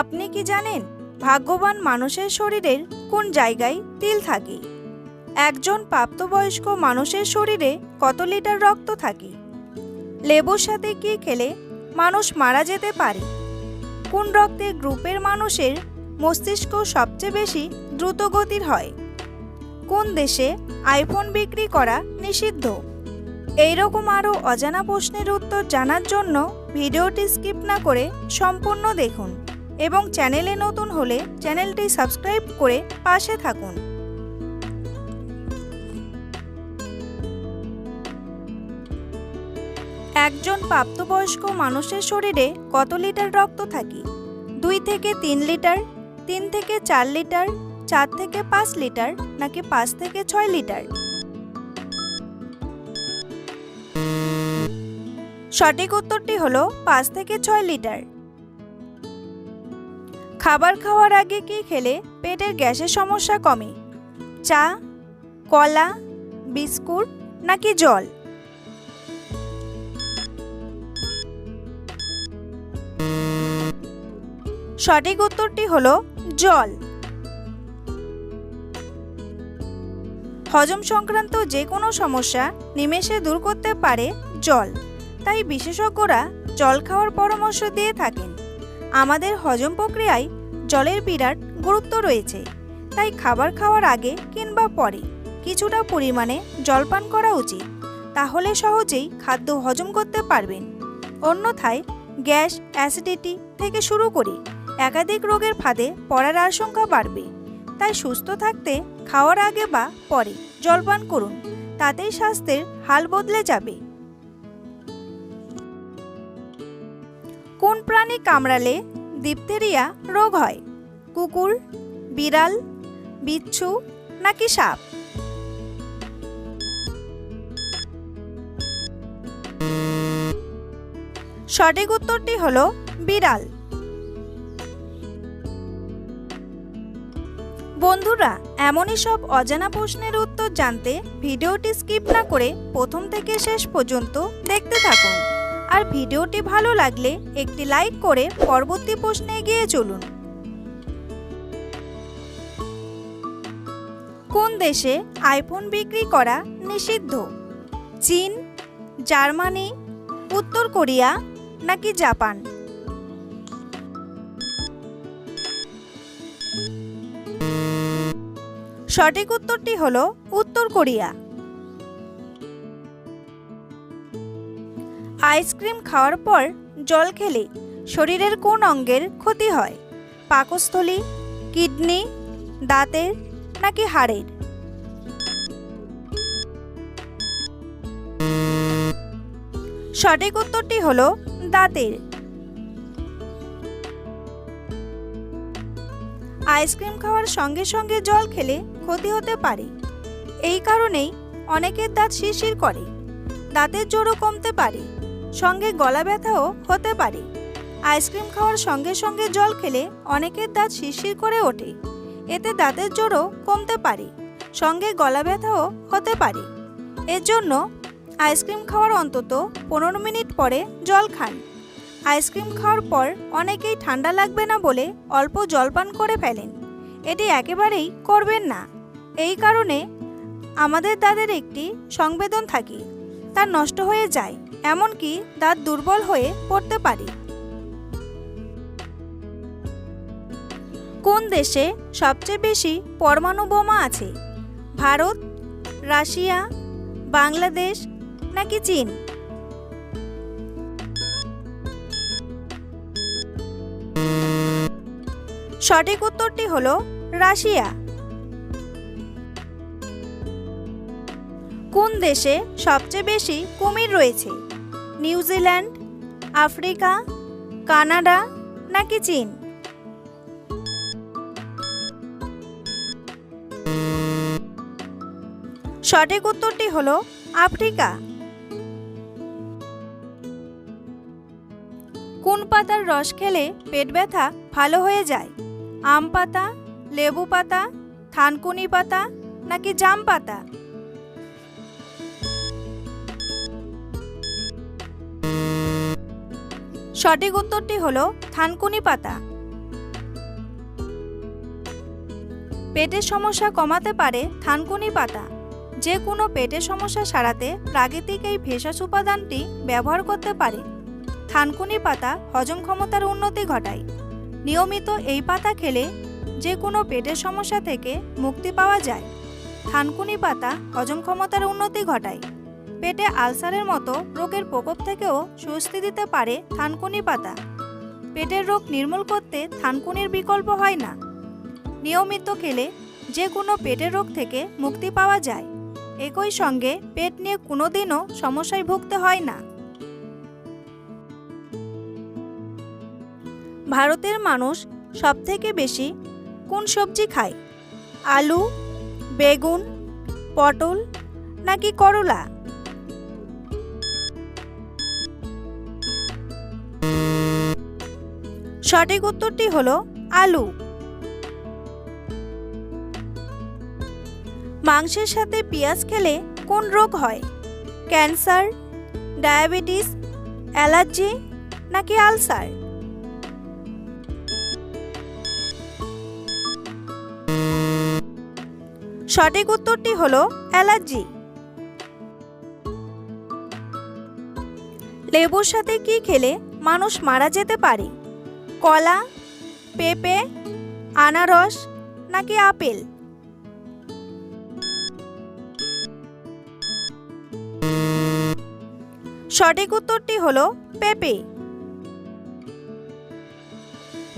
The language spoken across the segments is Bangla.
আপনি কি জানেন ভাগ্যবান মানুষের শরীরের কোন জায়গায় তিল থাকে? একজন প্রাপ্তবয়স্ক মানুষের শরীরে কত লিটার রক্ত থাকে? লেবুর সাথে কি খেলে মানুষ মারা যেতে পারে? কোন রক্তে গ্রুপের মানুষের মস্তিষ্ক সবচেয়ে বেশি দ্রুত গতির হয়? কোন দেশে আইফোন বিক্রি করা নিষিদ্ধ? এইরকম আরও অজানা প্রশ্নের উত্তর জানার জন্য ভিডিওটি স্কিপ না করে সম্পূর্ণ দেখুন। এবং চ্যানেলে নতুন হলে চ্যানেলটি সাবস্ক্রাইব করে পাশে থাকুন। একজন প্রাপ্তবয়স্ক মানুষের শরীরে কত লিটার রক্ত থাকে? দুই থেকে তিন লিটার, তিন থেকে চার লিটার, চার থেকে পাঁচ লিটার, নাকি পাঁচ থেকে ছয় লিটার? সঠিক উত্তরটি হলো পাঁচ থেকে ছয় লিটার। খাবার খাওয়ার আগে কি খেলে পেটের গ্যাসের সমস্যা কমে? চা, কলা, বিস্কুট নাকি জল? সঠিক উত্তরটি হলো জল। হজম সংক্রান্ত যে কোনো সমস্যা নিমেষে দূর করতে পারে জল। তাই বিশেষজ্ঞরা জল খাওয়ার পরামর্শ দিয়ে থাকেন। আমাদের হজম প্রক্রিয়ায় জলের বিরাট গুরুত্ব রয়েছে, তাই খাবার খাওয়ার আগে কিংবা পরে কিছুটা পরিমাণে জলপান করা উচিত, তাহলে সহজেই খাদ্য হজম করতে পারবেন। অন্যথায় গ্যাস, অ্যাসিডিটি থেকে শুরু করে একাধিক রোগের ফাঁদে পড়ার আশঙ্কা বাড়বে, তাই সুস্থ থাকতে, খাওয়ার আগে বা পরে জলপান করুন, তাতেই স্বাস্থ্যের হাল বদলে যাবে। কোন প্রাণী কামড়ালে ডিপথেরিয়া রোগ হয়? কুকুর, বিড়াল, বিচ্ছু নাকি সাপ? সঠিক উত্তরটি হল বিড়াল। বন্ধুরা, এমনই সব অজানা প্রশ্নের উত্তর জানতে ভিডিওটি স্কিপ না করে প্রথম থেকে শেষ পর্যন্ত দেখতে থাকুন। আর ভিডিওটি ভালো লাগলে একটি লাইক করে পরবর্তী প্রশ্নে এগিয়ে চলুন। কোন দেশে আইফোন বিক্রি করা নিষিদ্ধ? চীন, জার্মানি, উত্তর কোরিয়া নাকি জাপান? সঠিক উত্তরটি হল উত্তর কোরিয়া। আইসক্রিম খাওয়ার পর জল খেলে শরীরের কোন অঙ্গের ক্ষতি হয়? পাকস্থলী, কিডনি, দাঁতের নাকি হাড়ের? সঠিক উত্তরটি হলো দাঁতের। আইসক্রিম খাওয়ার সঙ্গে সঙ্গে জল খেলে ক্ষতি হতে পারে। এই কারণেই অনেকের দাঁত শিরশির করে। দাঁতের জোরও কমতে পারে। সঙ্গে গলা ব্যথাও হতে পারে। আইসক্রিম খাওয়ার সঙ্গে সঙ্গে জল খেলে অনেকের দাঁত শিরশির করে ওঠে। এতে দাঁতের জোরও কমতে পারে। সঙ্গে গলা ব্যথাও হতে পারে। এর জন্য আইসক্রিম খাওয়ার অন্তত পনেরো মিনিট পরে জল খান। আইসক্রিম খাওয়ার পর অনেকেই ঠান্ডা লাগবে না বলে অল্প জলপান করে ফেলেন। এটি একেবারেই করবেন না। এই কারণে আমাদের দাঁতের একটি সংবেদন থাকে। তা নষ্ট হয়ে যায়, এমনকি দাঁত দুর্বল হয়ে পড়তে পারে। কোন দেশে সবচেয়ে বেশি পরমাণু বোমা আছে? ভারত, রাশিয়া, বাংলাদেশ নাকি চীন? সঠিক উত্তরটি হল রাশিয়া। কোন দেশে সবচেয়ে বেশি কুমির রয়েছে? নিউজিল্যান্ড আফ্রিকা, কানাডা নাকি চীন? সঠিক উত্তরটি হল আফ্রিকা। কোন পাতার রস খেলে পেট ব্যথা ভালো হয়ে যায়? আম পাতা, লেবু পাতা, থানকুনি পাতা নাকি জাম পাতা? সঠিক উত্তরটি হল থানকুনি পাতা। পেটের সমস্যা কমাতে পারে থানকুনি পাতা। যে কোনো পেটের সমস্যা সারাতে প্রাকৃতিক এই ভেষজ উপাদানটি ব্যবহার করতে পারে। থানকুনি পাতা হজম ক্ষমতার উন্নতি ঘটায়। নিয়মিত এই পাতা খেলে যে কোনো পেটের সমস্যা থেকে মুক্তি পাওয়া যায়। থানকুনি পাতা হজম ক্ষমতার উন্নতি ঘটায়। পেটে আলসারের মতো রোগের প্রকোপ থেকেও স্বস্তি দিতে পারে থানকুনি পাতা। পেটের রোগ নির্মূল করতে থানকুনির বিকল্প হয় না। নিয়মিত খেলে যে কোনো পেটের রোগ থেকে মুক্তি পাওয়া যায়। একই সঙ্গে পেট নিয়ে কোনোদিনও সমস্যায় ভুগতে হয় না। ভারতের মানুষ সবথেকে বেশি কোন সবজি খায়? আলু, বেগুন, পটল নাকি করলা? সঠিক উত্তরটি হল আলু। মাংসের সাথে পেঁয়াজ খেলে কোন রোগ হয়? ক্যান্সার, ডায়াবেটিস, অ্যালার্জি নাকি আলসার? সঠিক উত্তরটি হল অ্যালার্জি। লেবুর সাথে কি খেলে মানুষ মারা যেতে পারে? কলা, পেঁপে, আনারস নাকি আপেল? সঠিক উত্তরটি হলো পেঁপে।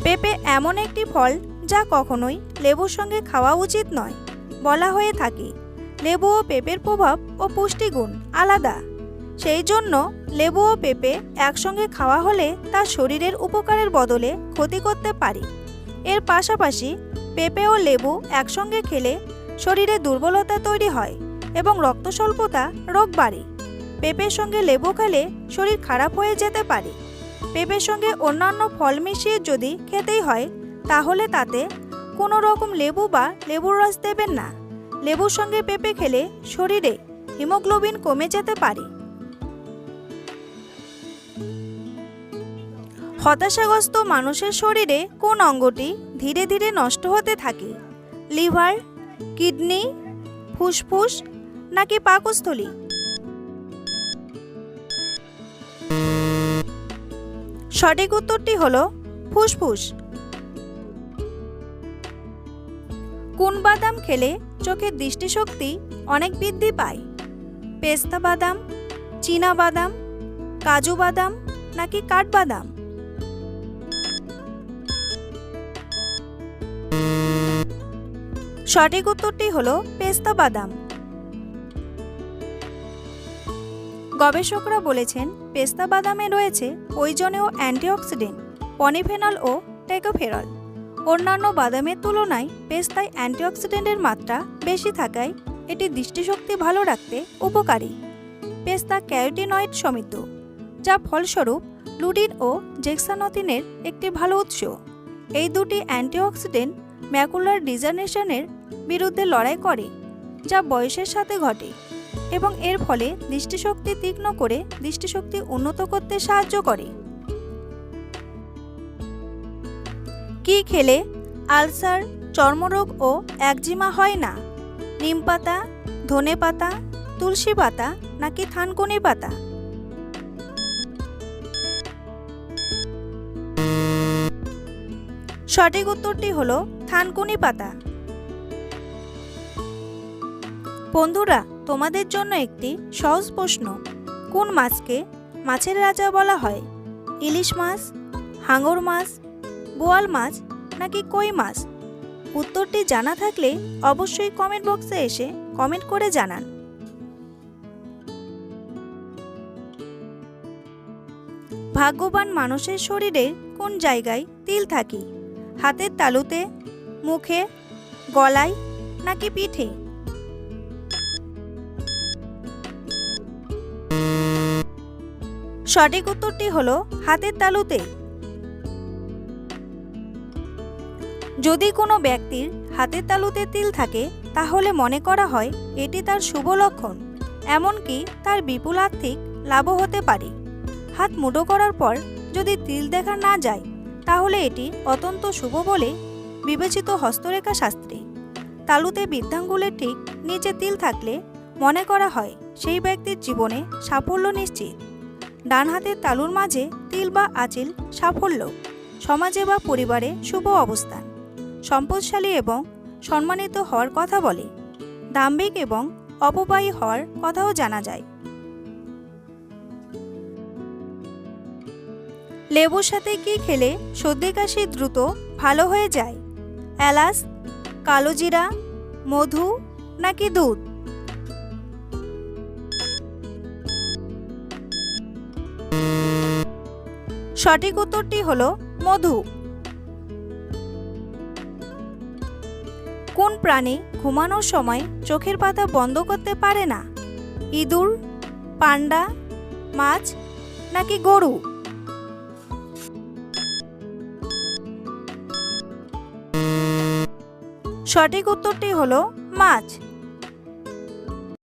পেঁপে এমন একটি ফল যা কখনোই লেবুর সঙ্গে খাওয়া উচিত নয়, বলা হয়ে থাকে। লেবু ও পেঁপের প্রভাব ও পুষ্টিগুণ আলাদা। সেই জন্য লেবু ও পেঁপে একসঙ্গে খাওয়া হলে তা শরীরের উপকারের বদলে ক্ষতি করতে পারে। এর পাশাপাশি পেঁপে ও লেবু একসঙ্গে খেলে শরীরে দুর্বলতা তৈরি হয় এবং রক্ত স্বল্পতা রোগ বাড়ে। পেঁপের সঙ্গে লেবু খেলে শরীর খারাপ হয়ে যেতে পারে। পেঁপের সঙ্গে অন্যান্য ফল মিশিয়ে যদি খেতেই হয়, তাহলে তাতে কোনো রকম লেবু বা লেবুর রস দেবেন না। লেবুর সঙ্গে পেঁপে খেলে শরীরে হিমোগ্লোবিন কমে যেতে পারে। হতাশাগ্রস্ত মানুষের শরীরে কোন অঙ্গটি ধীরে ধীরে নষ্ট হতে থাকে? লিভার, কিডনি, ফুসফুস নাকি পাকস্থলী? সঠিক উত্তরটি হল ফুসফুস। কোন বাদাম খেলে চোখের দৃষ্টিশক্তি অনেক বৃদ্ধি পায়? পেস্তা বাদাম, চীনা বাদাম, কাজু বাদাম নাকি কাঠবাদাম? সঠিক উত্তরটি হল পেস্তা বাদাম। গবেষকরা বলেছেন, পেস্তা বাদামে রয়েছে প্রয়োজনীয় অ্যান্টিঅক্সিডেন্ট পনিফেনল ও টেকোফেরল। অন্যান্য বাদামের তুলনায় পেস্তায় অ্যান্টিঅক্সিডেন্টের মাত্রা বেশি থাকায় এটি দৃষ্টিশক্তি ভালো রাখতে উপকারী। পেস্তা ক্যারোটিনয়েড সমৃদ্ধ, যা ফলস্বরূপ লুডিন ও জেক্সানথিনের একটি ভালো উৎস। এই দুটি অ্যান্টিঅক্সিডেন্ট ম্যাকুলার ডিজার্নেশনের বিরুদ্ধে লড়াই করে, যা বয়সের সাথে ঘটে এবং এর ফলে দৃষ্টিশক্তি তীক্ষ্ণ করে দৃষ্টিশক্তি উন্নত করতে সাহায্য করে। কি খেলে আলসার, চর্মরোগ ও একজিমা হয় না? নিম পাতা, ধনে পাতা, তুলসী পাতা নাকি থানকুনি পাতা? সঠিক উত্তরটি হলো থানকুনি পাতা। বন্ধুরা, তোমাদের জন্য একটি সহজ প্রশ্ন। কোন মাছকে মাছের রাজা বলা হয়? ইলিশ মাছ, হাঙর মাছ, বোয়াল মাছ, নাকি কই মাছ? উত্তরটি জানা থাকলে অবশ্যই কমেন্ট বক্সে এসে কমেন্ট করে জানান। ভাগ্যবান মানুষের শরীরে কোন জায়গায় তিল থাকে? হাতের তালুতে মুখে, গলায় নাকি পিঠে? সঠিক উত্তরটি হল হাতের তালুতে। যদি কোনো ব্যক্তির হাতের তালুতে তিল থাকে, তাহলে মনে করা হয় এটি তার শুভ লক্ষণ, এমনকি তার বিপুল আর্থিক লাভও হতে পারে। হাত মুঠো করার পর যদি তিল দেখা না যায়, তাহলে এটি অত্যন্ত শুভ বলে বিবেচিত হস্তরেখা শাস্ত্রে। তালুতে বৃদ্ধাঙ্গুলের ঠিক নিচে তিল থাকলে মনে করা হয় সেই ব্যক্তির জীবনে সাফল্য নিশ্চিত। ডান হাতের তালুর মাঝে তিল বা আচিল সাফল্য, সমাজে বা পরিবারে শুভ অবস্থান, সম্পদশালী এবং সম্মানিত হওয়ার কথা বলে, দাম্ভিক এবং অপবায়ী হওয়ার কথাও জানা যায়। লেবুর সাথে কি খেলে সর্দি কাশি দ্রুত ভালো হয়ে যায়? এলাচ কালোজিরা মধু নাকি দুধ? সঠিক উত্তরটি হল মধু। কোন প্রাণী ঘুমানোর সময় চোখের পাতা বন্ধ করতে পারে না? ইঁদুর, পান্ডা, মাছ নাকি গরু? সঠিক উত্তরটি হলো মাছ।